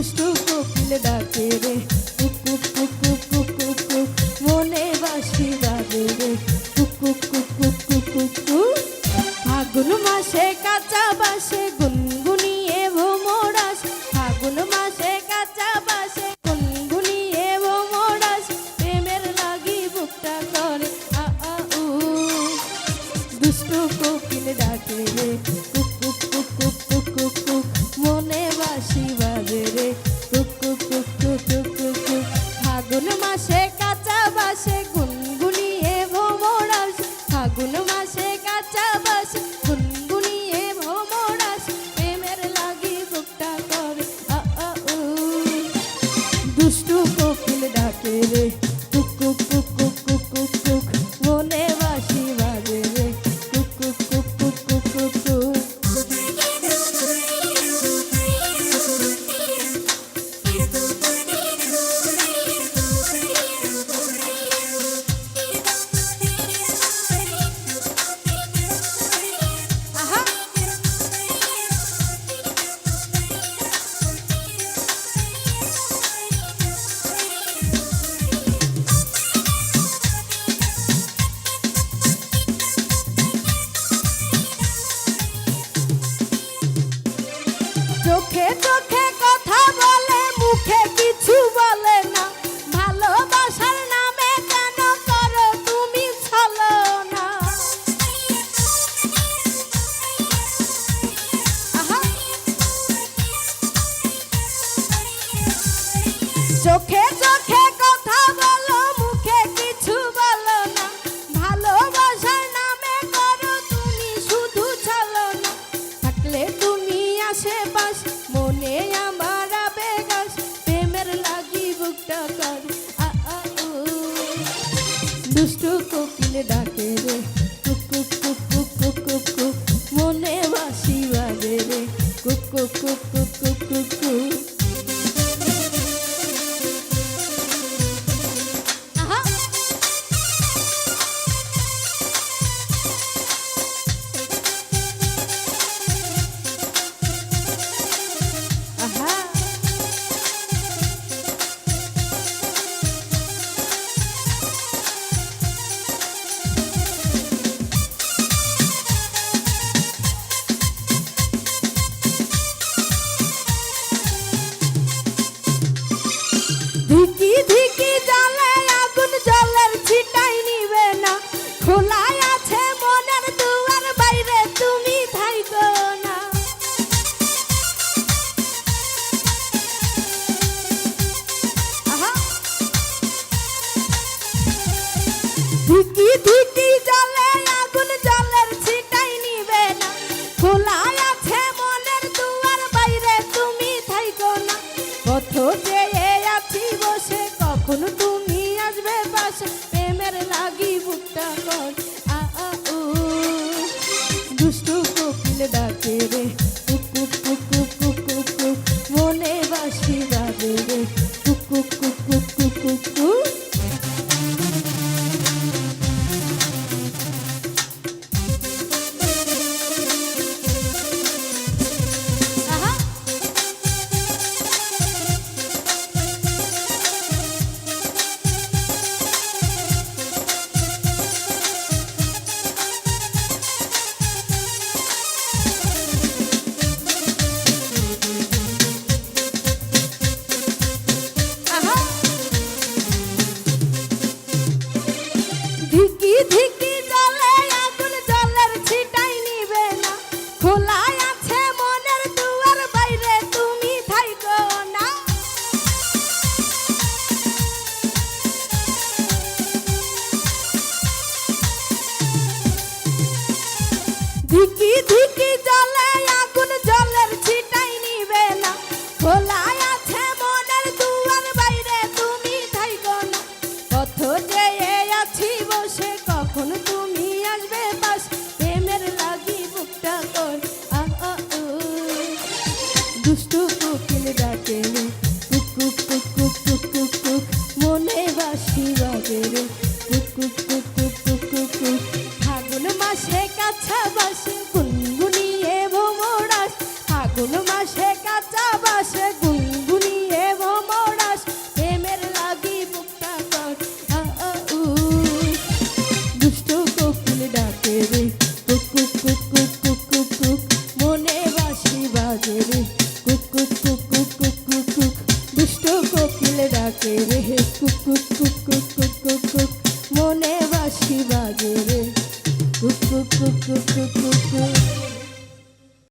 দুষ্টু কোকিল ডাকে রে কুকু কুকু কুকু কু মনে বাসি বাজে রে কুকু কুকু কুকু কু ফাগুন মাসে কাঁচা বাসে গুনগুনিয়ে ভোমর আসে ফাগুন মাসে কাঁচা বাসে গুনগুনিয়ে ভোমর আসে প্রেমের লাগি বুকটা করে আ আ উ দুষ্টু কোকিল ডাকে রে চোখে চোখে কথা বলে, মুখে কিছু বলে না। ভালোবাসার নামে কেন করো তুমি ছলো না? চোখে বাজার দুষ্ট কোকিল ডাকে রে কুক কুক কুক কুক কুক কুক কুক মনে বাসি বাজে রে কুক কুক কুক কখন তুমি আসবে পাশে প্রেমের লাগি বুকটা কর দুষ্টু विधि ডাকে রে কুকুক কুকুক কুকুক কুকুক